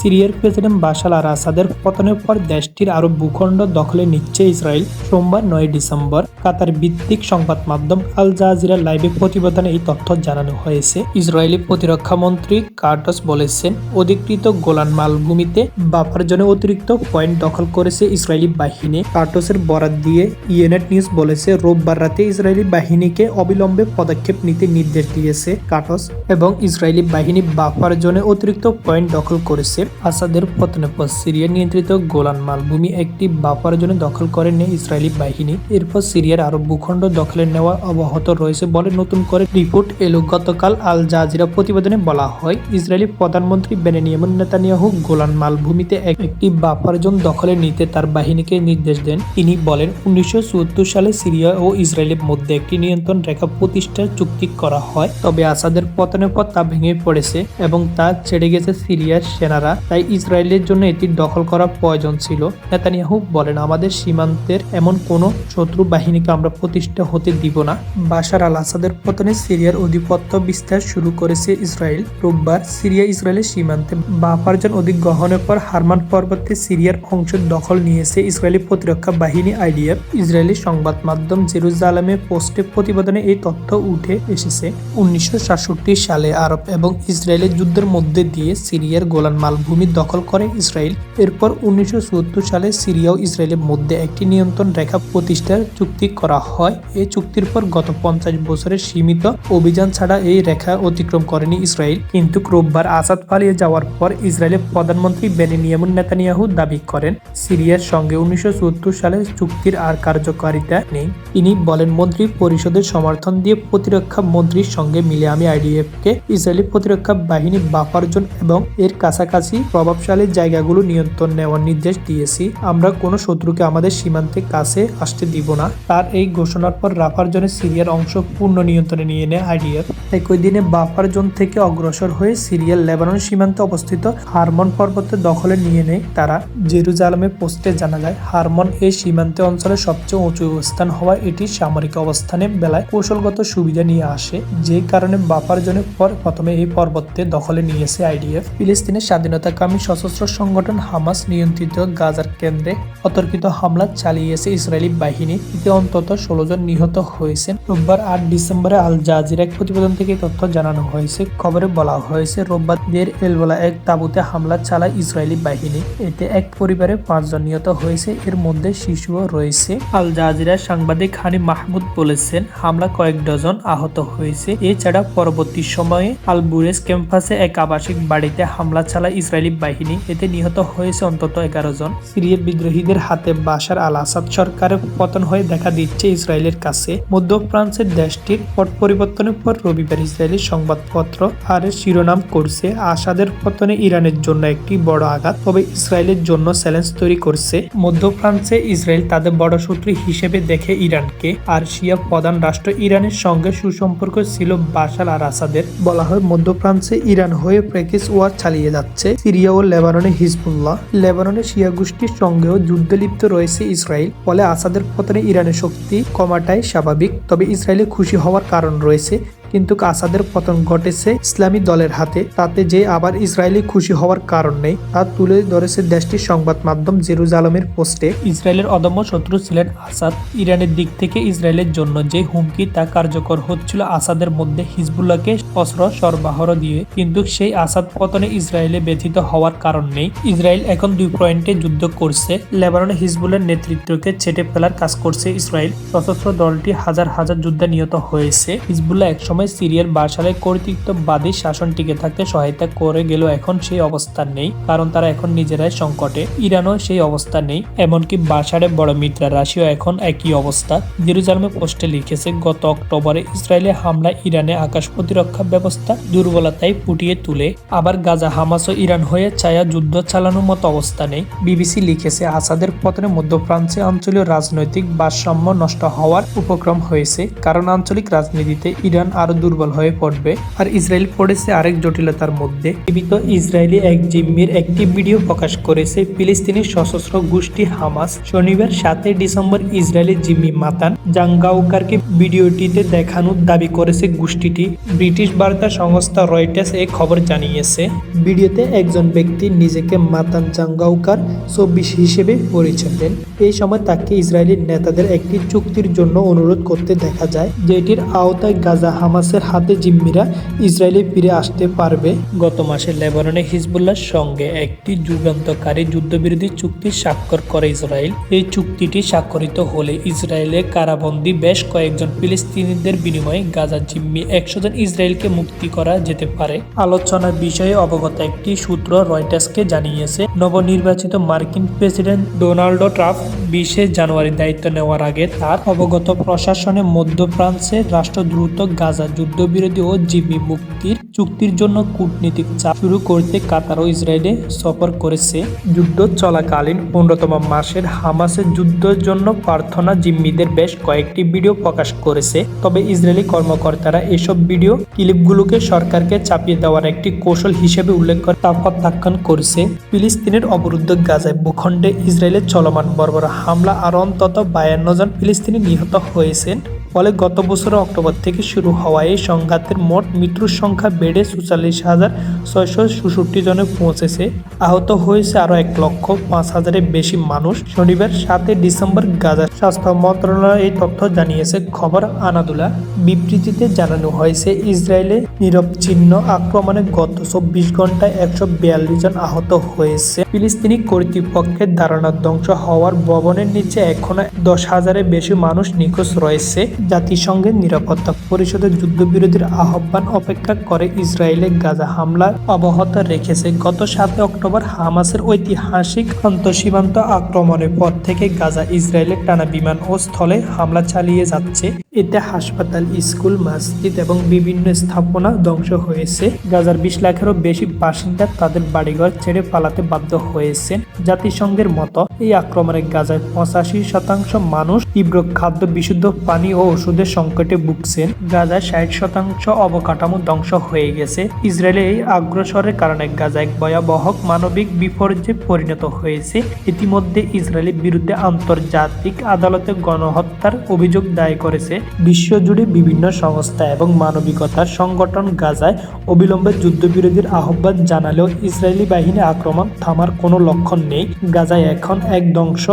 সিরিয়ার president Bashar আর আসাদের পতনের পর দেশটির আরও ভূখণ্ড দখলে নিচ্ছে ইসরায়েল। সোমবার নয় ডিসেম্বর কাতার ভিত্তিক সংবাদ মাধ্যম আল জাজিরা লাইভে প্রতিবেদনে এই তথ্য জানানো হয়েছে। ইসরায়েলি প্রতিরক্ষা মন্ত্রী কার্টস বলেছেন, অধিকৃত গোলান মালভূমিতে বাফার জন্য অতিরিক্ত পয়েন্ট দখল করেছে ইসরায়েলি বাহিনী। কার্টসের বরাত দিয়ে ইয়েনেট নিউজ বলেছে, রোববার রাতে ইসরায়েলি বাহিনীকে অবিলম্বে পদক্ষেপ নিতে নির্দেশ দিয়েছে কাটস এবং ইসরায়েলি বাহিনী বাফার জোনে অতিরিক্ত পয়েন্ট দখল করেছে। আসাদের পতনের পর সিরিয়া নিয়ন্ত্রিত গোলান মালভূমি একটি বাফার জোনে দখল করে নেয় ইসরায়েলি বাহিনী। এরপর সিরিয়ার আরও ভূখণ্ড দখলে নেওয়া অব্যাহত রয়েছে বলে নতুন করে রিপোর্ট এলো। গতকাল আল জাজিরা প্রতিবেদনে বলা হয়, ইসরায়েলি প্রধানমন্ত্রী বেনেনিয়ামুন নেতানিয়াহু গোলান মালভূমিতে এক- একটি বাফার জোন দখলে নিতে তার বাহিনীকে নির্দেশ দেন। তিনি বলেন, উনিশশো সত্তর সালে সিরিয়া ও ইসরায়েলের মধ্যে একটি নিয়ন্ত্রণ রেখা প্রতিষ্ঠার চুক্তি করা হয়। তবে আসাদের পতনের পর তা ভেঙে পড়েছে এবং তা ছেড়ে গেছে সিরিয়ার সেনারা। তাই ইসরায়েলের জন্য এটি দখল করা প্রয়োজন ছিল। নেতানিয়াহু বলেন, আমাদের সীমান্তের এমন কোনো শত্রু বাহিনীকে আমরা প্রতিষ্ঠা হতে দিব না। বাশার আল আসাদের পতনে সিরিয়ার অধিপত্য বিস্তার শুরু করেছে ইসরায়েল। রোববার সিরিয়া ইসরায়েলের সীমান্তে বাফারজন অধিগ্রহণের পর হারমান পর্বতে সিরিয়ার অংশ দখল নিয়েছে ইসরায়েলি প্রতিরক্ষা বাহিনী আইডিএফ। ইসরায়েলি সংবাদ মাধ্যম জেরুজালামে পোস্টে প্রতিবেদনে এই তথ্য উঠে এসেছে। উনিশশো সাতষট্টি সালে আরব এবং ইসরায়েলের যুদ্ধের মধ্যে দিয়ে সিরিয়ার গোলান মালভূমি দখল করে ইসরায়েল। এরপর উনিশশো সত্তর সালে সিরিয়া ও ইসরায়েলের মধ্যে একটি নিয়ন্ত্রণ রেখা প্রতিষ্ঠার চুক্তি করা হয়। এই চুক্তির পর গত পঞ্চাশ বছরের সীমিত অভিযান ছাড়া এই রেখা অতিক্রম করেনি ইসরায়েল। কিন্তু রোববার আসাদ পালিয়ে যাওয়ার পর ইসরায়েলের প্রধানমন্ত্রী বেনিনিয়ামুন নেতানিয়াহু দাবি করেন, সিরিয়ার সঙ্গে উনিশশো সত্তর সালে চুক্তির আর কার্যকারিতা নেই। তিনি বলেন, মন্ত্রী পরিষদের সমর্থন দিয়ে প্রতিরক্ষা মন্ত্রীর সঙ্গে মিলে আমি আইডিএফকে ইসরায়েলি প্রতিরক্ষা বাহিনী বাফারজন এবং এর কাছাকাছি প্রভাবশালী জায়গাগুলো নিয়ন্ত্রণ নেওয়ার নির্দেশ দিয়েছি। আমরা কোনো শত্রুকে আমাদের সীমান্তে কাছে আসতে দিব না। তার এই ঘোষণার পর রাফার জোনে সিরিয়ার অংশ পূর্ণ নিয়ন্ত্রণে নিয়ে নেয় আইডিএফ একই দিনে বাফার জোন থেকে অগ্রসর হয়ে সিরিয়ার লেবানন সীমান্তে অবস্থিত হারমন পর্বতে দখলে নিয়ে নেয় তারা। জেরুজালেমে পোস্টে জানা যায়, হারমন এই সীমান্তে অঞ্চলের সবচেয়ে উঁচু স্থান হওয়ায় এটি সামরিক অবস্থানে বেলায় কৌশলগত সুবিধা নিয়ে আসে। যে কারণে বাফার জোনের পর প্রথমে এই পর্বতে দখলে নিয়েছে আইডিএফ ফিলিস্তিনের স্বাধীনতাকামী সশস্ত্র সংগঠন হামাস নিয়ন্ত্রিত গাজার কেন্দ্রে অতর্কিত হামলা চালিয়েছে ইসরায়েলি বাহিনী। এতে অন্তত ষোলো জন নিহত হয়েছেন। রোববার আট ডিসেম্বরে আল জাজির এক প্রতিবেদন থেকে তথ্য জানানো হয়েছে। খবরে বলা হয়েছে, রোববার দের এলবেলা এক তাঁবুতে হামলা চালায় ইসরায়েলি বাহিনী। এতে এক পরিবারে পাঁচজন নিহত হয়েছে। এর মধ্যে শিশুও রয়েছে। আল জাজিরার সাংবাদিক হানি মাহমুদ বলেছেন, হামলা কয়েক ডজন আহত হয়েছে। এছাড়া পরবর্তী সময়ে আল বুরেস ক্যাম্পাসে এক আবাসিক বাড়িতে হামলা চালায় ইসরায়েলি বাহিনী এতে নিহত হয়েছে অন্তত এগারো জন সিরিয়ার বিদ্রোহীদের হাতে বাশার আল আসাদ সরকারের পতন হয়ে দেখা দিচ্ছে ইসরায়েলের কাছে। মধ্য ফ্রান্সের দেশটির পট পরিবর্তনের পর রবিবার ইসরায়েলি সংবাদপত্র আর শিরোনাম করছে, আসাদের পতনে ইরানের জন্য একটি বড় আঘাত, তবে ইসরায়েলের জন্য চ্যালেঞ্জ তৈরি করছে। মধ্য ফ্রান্সে ইসরায়েল তাদের বড় শত্রু হিসেবে দেখে ইরানকে, আর শিয়া প্রধান রাষ্ট্র ইরানের সঙ্গে সুসম্পর্ক ছিল বাশার আর আসাদের। বলা হয় মধ্য ফ্রান্সে ইরান হয়ে প্র্যাকটিস ওয়ার চালিয়ে যাচ্ছে। সিরিয়া ও লেবাননে হিজবুল্লাহ। লেবাননে শিয়া গোষ্ঠীর সঙ্গেও যুদ্ধে লিপ্ত রয়েছে ইসরায়েল। ফলে আসাদের পতনে ইরানের শক্তি কমাটাই স্বাভাবিক। তবে ইসরায়েলে খুশি হওয়ার কারণ রয়েছে কিন্তু আসাদের পতন ঘটেছে ইসলামী দলের হাতে। তাতে যে আবার ইসরায়েলি খুশি হওয়ার কারণ নেই, তা তুলে ধরেছে দেশটির সংবাদ মাধ্যম জেরুজালেমের পোস্টে। ইসরায়েলের অদম্য শত্রু ছিলেন আসাদ। ইরানের দিক থেকে ইসরায়েলের জন্য যে হুমকি, তা কার্যকর হচ্ছিল আসাদের মধ্যে হিজবুল্লাহকে অস্ত্র সরবরাহ দিয়ে। কিন্তু সেই আসাদ পতনে ইসরায়েলে ব্যথিত হওয়ার কারণ নেই। ইসরায়েল এখন দুই পয়েন্টে যুদ্ধ করছে। লেবাননে হিজবুল্লার নেতৃত্বকে ছেটে ফেলার কাজ করছে ইসরায়েল। সশস্ত্র দলটি হাজার হাজার যুদ্ধে নিহত হয়েছে। হিজবুল্লাহ একসময় সিরিয়ার বাসালে কর্তৃত্ববাদী শাসন টিকে থাকতে সহায়তা করে গেল এখন সেই অবস্থান নেই, কারণ তারা এখন নিজেরাই সংকটে। ইরানও সেই অবস্থা নেই, এমনকি বাসারে বড় মিত্রা রাশিয়াও এখন একই অবস্থা। জেরুজালেমে পোস্টে লিখেছে, গত অক্টোবরে ইসরায়েলে হামলা ইরানে আকাশ প্রতিরক্ষা ব্যবস্থা দুর্বলতায় ফুটিয়ে তুলে। আবার গাজা, হামাস ও ইরান হয়ে ছায়া যুদ্ধ চালানোর মতো অবস্থা নেই। বিবিসি লিখেছে, আসাদের পতনে মধ্য ফ্রান্সে আঞ্চলিক রাজনৈতিক ভারসাম্য নষ্ট হওয়ার উপক্রম হয়েছে। কারণ আঞ্চলিক রাজনীতিতে ইরান আর আরও দুর্বল হয়ে পড়বে। আর ইসরায়েল পড়েছে আরেক জটিলতার মধ্যে। জীবিত ইসরায়েলি এক জিম্মির একটি ভিডিও প্রকাশ করেছে, ফিলিস্তিনি সশস্ত্র গোষ্ঠী হামাস। শনিবার সাতই ডিসেম্বর ইসরায়েলি জিম্মি মাতান জাঙ্গাউকারকে ভিডিওটিতে দেখানোর দাবি করেছে গোষ্ঠীটি। ব্রিটিশ বার্তা সংস্থা রয়টার্স এই খবর জানিয়েছে। ভিডিওতে একজন ব্যক্তি নিজেকে মাতান জাঙ্গাউকার চব্বিশ হিসেবে পরিচয় দেন। এই সময় তাকে ইসরায়েলি নেতাদের একটি চুক্তির জন্য অনুরোধ করতে দেখা যায়, যেটির আওতায় গাজা হামাসের হাতে জিম্মিরা ইসরায়েলে ফিরে আসতে পারবে। গত মাসে লেবাননে হিজবুল্লাহর সঙ্গে একটি যুগান্তকারী যুদ্ধবিরোধী চুক্তি স্বাক্ষর করে ইসরায়েল। এই চুক্তিটি স্বাক্ষরিত হলে ইসরায়েলের কারাবন্দী বেশ কয়েকজন ফিলিস্তিনিদের বিনিময়ে গাজা জিম্মি একশো জন ইসরায়েলকে মুক্তি করা যেতে পারে। আলোচনার বিষয়ে অবগত একটি সূত্র রয়টার্সকে জানিয়েছে, নবনির্বাচিত মার্কিন প্রেসিডেন্ট ডোনাল্ড ট্রাম্প বিশে জানুয়ারি দায়িত্ব নেওয়ার আগে তার অবগত প্রশাসনে মধ্যপ্রাচ্যে রাষ্ট্র দ্রুত গাজা যুদ্ধবিরোধী ও জিম্মি মুক্তির চুক্তির জন্য কূটনীতিক চাপ শুরু করতে কাতার ও ইসরায়েলে সফর করেছে। যুদ্ধ চলাকালীন পনেরোতম মাসের হামাসের যুদ্ধের জন্য প্রার্থনা জিম্মিদের বেশ কয়েকটি ভিডিও প্রকাশ করেছে। তবে ইসরায়েলি কর্মকর্তারা এসব ভিডিও ক্লিপগুলোকে সরকারকে চাপিয়ে দেওয়ার একটি কৌশল হিসেবে উল্লেখ করে তা প্রত্যাখ্যান করেছে। ফিলিস্তিনের অবরুদ্ধ গাজায় ভূখণ্ডে ইসরায়েলের চলমান বর্বর হামলা আর অন্তত বায়ান্ন জন ফিলিস্তিনি নিহত হয়েছেন। ফলে গত বছরের অক্টোবর থেকে শুরু হওয়া এই সংঘাতের মোট মৃত্যুর সংখ্যা বেড়ে চুচল্লিশ হাজার ছয়শো চৌষট্টি জনে পৌঁছেছে। আহত হয়েছে আরও এক লক্ষ পাঁচ হাজারের বেশি মানুষ। শনিবার সাতই ডিসেম্বর গাজা স্বাস্থ্য মন্ত্রণালয় এই তথ্য জানিয়েছে। খবর আনাদুলা বিবৃতিতে জানানো হয়েছে, ইসরায়েলে নিরবচ্ছিন্ন আক্রমণে গত চব্বিশ ঘন্টায় একশো বিয়াল্লিশ জন আহত হয়েছে। ফিলিস্তিনি কর্তৃপক্ষের ধারণা ধ্বংস হওয়ার ভবনের নিচে এখনও দশ হাজারের বেশি মানুষ নিখোঁজ রয়েছে। জাতিসংঘের নিরাপত্তা পরিষদের যুদ্ধবিরোধীর আহ্বান অপেক্ষা করে ইসরায়েলে গাজা হামলা অব্যাহত রেখেছে। গত সাতই অক্টোবর হামাসের ঐতিহাসিক আন্তঃসীমান্ত আক্রমণের পর থেকে গাজা ইসরায়েলের টানা বিমান ও স্থলে হামলা চালিয়ে যাচ্ছে। এতে হাসপাতাল, স্কুল, মসজিদ এবং বিভিন্ন স্থাপনা ধ্বংস হয়েছে। গাজার বিশ লাখেরও বেশি বাসিন্দা তাদের বাড়িঘর ছেড়ে পালাতে বাধ্য হয়েছেন। জাতিসংঘের মতো এই আক্রমণে গাজায় পঁচাশি শতাংশ মানুষ তীব্র খাদ্য বিশুদ্ধ পানি ও ওষুধের সংকটে ভুগছেন। গাজায় ষাট শতাংশ অবকাঠামো ধ্বংস হয়ে গেছে। ইসরায়েলের এই আগ্রসরের কারণে গাজা এক ভয়াবহ মানবিক বিপর্যয়ে পরিণত হয়েছে। ইতিমধ্যে ইসরায়েলের বিরুদ্ধে আন্তর্জাতিক আদালতে গণহত্যার অভিযোগ দায় করেছে। বিশ্বজুড়ে বিভিন্ন সংস্থা এবং মানবিকতার সংগঠন গাজায় অবিলম্বে যুদ্ধবিরোধীর আহ্বান জানালেও ইসরায়েলি বাহিনী আক্রমণ থামার কোনো লক্ষণ নেই। গাজায় এখন এক ধ্বংস,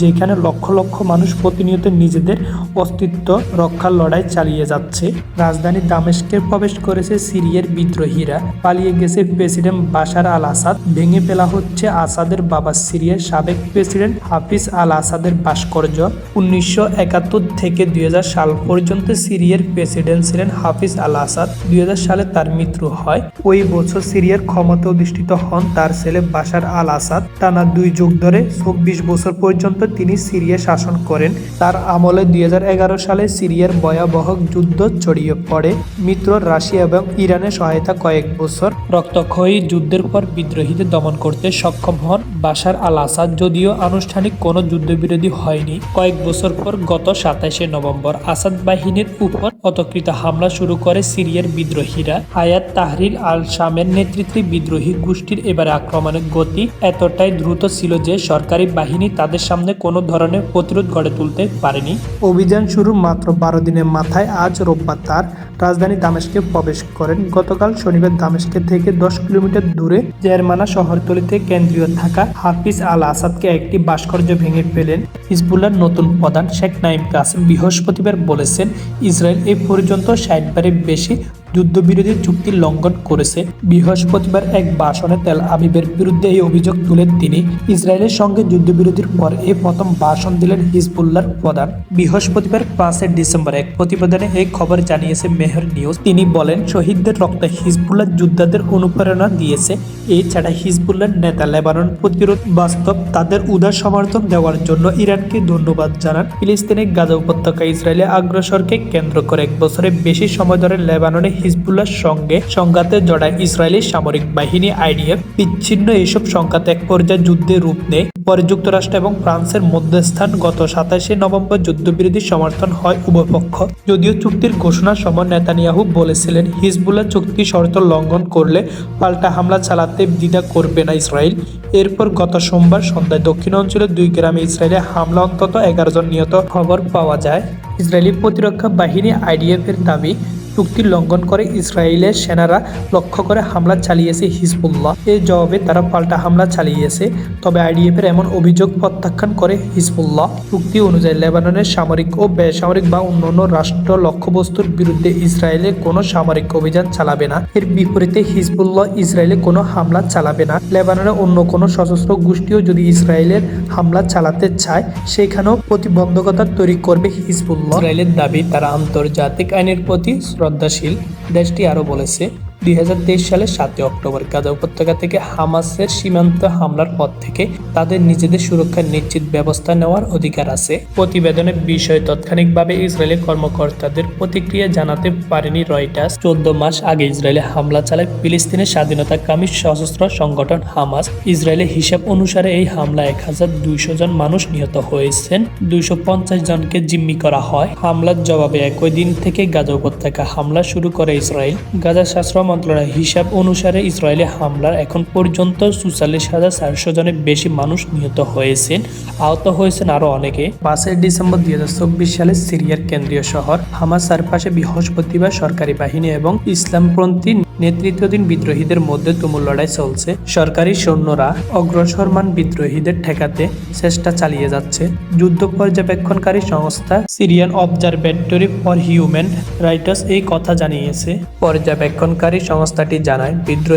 যেখানে লক্ষ লক্ষ মানুষ প্রতিনিয়ত নিজেদের অস্তিত্ব রক্ষার লড়াই চালিয়ে যাচ্ছে। রাজধানী দামেস্কে প্রবেশ করেছে সিরিয়ার বিদ্রোহীরা। পালিয়ে গেছে প্রেসিডেন্ট বাশার আল আসাদ ভেঙে ফেলা হচ্ছে আসাদের বাবা সিরিয়ার সাবেক প্রেসিডেন্ট হাফিজ আল আসাদের ভাস্কর্য। উনিশশো একাত্তর থেকে দুই সাল পর্যন্ত সিরিয়ার প্রেসিডেন্ট ছিলেন হাফিজ আল আসাদ দুই হাজার সালে তার মৃত্যু হয়। ওই বছর সিরিয়ার ক্ষমতা অধিষ্ঠিত হন তার ছেলে বাশার আল আসাদ টানা দুই যুগ ধরে চব্বিশ বছর পর্যন্ত তিনি সিরিয়া শাসন করেন। তার আমলে দুই হাজার এগারো সালে সিরিয়ার ভয়াবহ যুদ্ধ ছড়িয়ে পড়ে। মিত্র রাশিয়া এবং ইরানের সহায়তা কয়েক বছর। রক্তক্ষয়ী যুদ্ধের পর বিদ্রোহীদের দমন করতে সক্ষম হন বাশার আল আসাদ যদিও আনুষ্ঠানিক কোনো যুদ্ধবিরোধী হয়নি। কয়েক বছর পর গত সাতাশে নভেম্বর আসাদ বাহিনীর উপর অতকৃত হামলা শুরু করে সিরিয়ার বিদ্রোহীরা। আয়াত তাহরির আল শামের নেতৃত্বে বিদ্রোহী গোষ্ঠীর এবার আক্রমণের গতি এতটাই দ্রুত ছিল যে সরকারি বাহিনী তাদের সামনে কোনো ধরনের প্রতিরোধ গড়ে তুলতে পারেনি। অভিযান শুরু মাত্র বারো দিনের মাথায় আজ রোববার তার রাজধানী দামেশকে প্রবেশ করেন। গতকাল শনিবার দামেশকে থেকে দশ কিলোমিটার দূরে জেরমানা শহরতলিতে কেন্দ্রীয় থাকা হাফিজ আল আসাদকে একটি ভাস্কর্য ভেঙে ফেলেন হিজবুল্লার নতুন প্রধান শেখ নাইম কাসিম। বৃহস্পতিবার বলেছেন, ইসরায়েল এ পর্যন্ত ষাটবারের বেশি যুদ্ধবিরোধী চুক্তি লঙ্ঘন করেছে। বৃহস্পতিবার এক ভাষণে তেল আবিবের বিরুদ্ধে এই অভিযোগ তুলেন তিনি। ইসরায়েলের সঙ্গে যুদ্ধবিরতির পর এই প্রথম ভাষণ দিলেন হিজবুল্লার প্রধান। বৃহস্পতিবার পাঁচই ডিসেম্বর এক প্রতিবেদনে এই খবর জানিয়েছে মেহর নিউজ। তিনি বলেন, শহীদদের রক্তে হিজবুল্লাহ যোদ্ধাদের অনুপ্রেরণা দিয়েছে। এছাড়া হিজবুল্লার নেতা লেবানন প্রতিরোধ বাস্তব, তাদের উদার সমর্থন দেওয়ার জন্য ইরানকে ধন্যবাদ জানান। ফিলিস্তিনের গাজা উপত্যকা ইসরায়েলের আগ্রসরকে কেন্দ্র করে এক বছরের বেশি সময় ধরে লেবাননে হিজবুল্লাহর সঙ্গে সংঘাতে জড়ায় ইসরায়েলি সামরিক বাহিনী, আইডিএফ, বিচ্ছিন্ন এইসব সংঘাত এক পর্যায়ে যুদ্ধে রূপ নেয়। পরে যুক্তরাষ্ট্র এবং ফ্রান্সের মধ্যস্থান গত সাতাশে নভেম্বর যুদ্ধবিরোধী সমর্থন হয় উভয়পক্ষ। যদিও চুক্তির ঘোষণার সময় নেতানিয়াহু বলেছিলেন, হিজবুল্লাহ চুক্তি শর্ত লঙ্ঘন করলে পাল্টা হামলা চালাতে দ্বিধা করবে না ইসরায়েল। এরপর গত সোমবার সন্ধ্যায় দক্ষিণ অঞ্চলের দুই গ্রামে ইসরায়েলে হামলা অন্তত এগারো জন নিহত খবর পাওয়া যায়। ইসরায়েলি প্রতিরক্ষা বাহিনী আইডিএফ এর দাবি চুক্তি লঙ্ঘন করে ইসরায়েলের সেনারা লক্ষ্য করে হামলা চালিয়েছে হিজবুল্লাহ। এর জবাবে তারা পাল্টা হামলা চালিয়েছে। তবে আইডিএফ এর এমন অভিযোগ প্রত্যাখ্যান করে হিজবুল্লাহ। চুক্তি অনুযায়ী লেবাননের সামরিক ও বেসামরিক বা অন্যান্য রাষ্ট্র লক্ষ্যবস্তুর বিরুদ্ধে ইসরায়েলে কোনো সামরিক অভিযান চালাবে না। এর বিপরীতে হিজবুল্লাহ ইসরায়েলে কোনো হামলা চালাবে না। লেবাননের অন্য কোনো সশস্ত্র গোষ্ঠীও যদি ইসরায়েলের হামলা চালাতে চায়, সেখানেও প্রতিবন্ধকতা তৈরি করবে হিজবুল্লাহ। ইসরায়েলের দাবি, তারা আন্তর্জাতিক আইনের প্রতি শ্রদ্ধাশীল দেশটি আরও বলেছে দুই হাজার তেইশ সালের সাতই অক্টোবর গাজা উপত্যকা থেকে হামাসের সীমান্ত হামলার পর থেকে তাদের নিজেদের সুরক্ষা নিশ্চিত ব্যবস্থা নেওয়ার অধিকার আছে। প্রতিবেদনের বিষয়ে তাৎক্ষণিকভাবে ইসরায়েলি কর্মকর্তাদের প্রতিক্রিয়া জানাতে পারেনি রয়টার্স। চোদ্দ মাস আগে ইসরায়েলে হামলা চালায় ফিলিস্তিনের স্বাধীনতাকামী সশস্ত্র সংগঠন হামাস। ইসরায়েলের হিসাব অনুসারে এই হামলা এক হাজার দুইশো জন মানুষ নিহত হয়েছেন, দুইশো পঞ্চাশ জনকে জিম্মি করা হয়। হামলার জবাবে একই দিন থেকে গাজা উপত্যকা হামলা শুরু করে ইসরায়েল। গাজা শাস্ত্র মন্ত্রণালয়ের হিসাব অনুসারে ইসরায়েলি হামলার এখন পর্যন্ত চুয়াল্লিশ হাজার চারশো জনের বেশি মানুষ নিহত হয়েছেন। আহত হয়েছেন আরও অনেকে। পাঁচই ডিসেম্বর দুই হাজার চব্বিশ সালে সিরিয়ার কেন্দ্রীয় শহর হামাস চারপাশে বৃহস্পতিবার সরকারি বাহিনী এবং ইসলামপন্থী নেতৃত্বাধীন বিদ্রোহীদের মধ্যে তুমুল লড়াই চলছে। সরকারি সৈন্যরা অগ্রসরমান বিদ্রোহীদের ঠেকাতে চেষ্টা চালিয়ে যাচ্ছে। যুদ্ধ পর্যবেক্ষণকারী সংস্থা Syrian observatory for human rights এই কথা জানিয়েছে। পর্যবেক্ষণকারী সংস্থাটি জানায়, বিদ্রোহী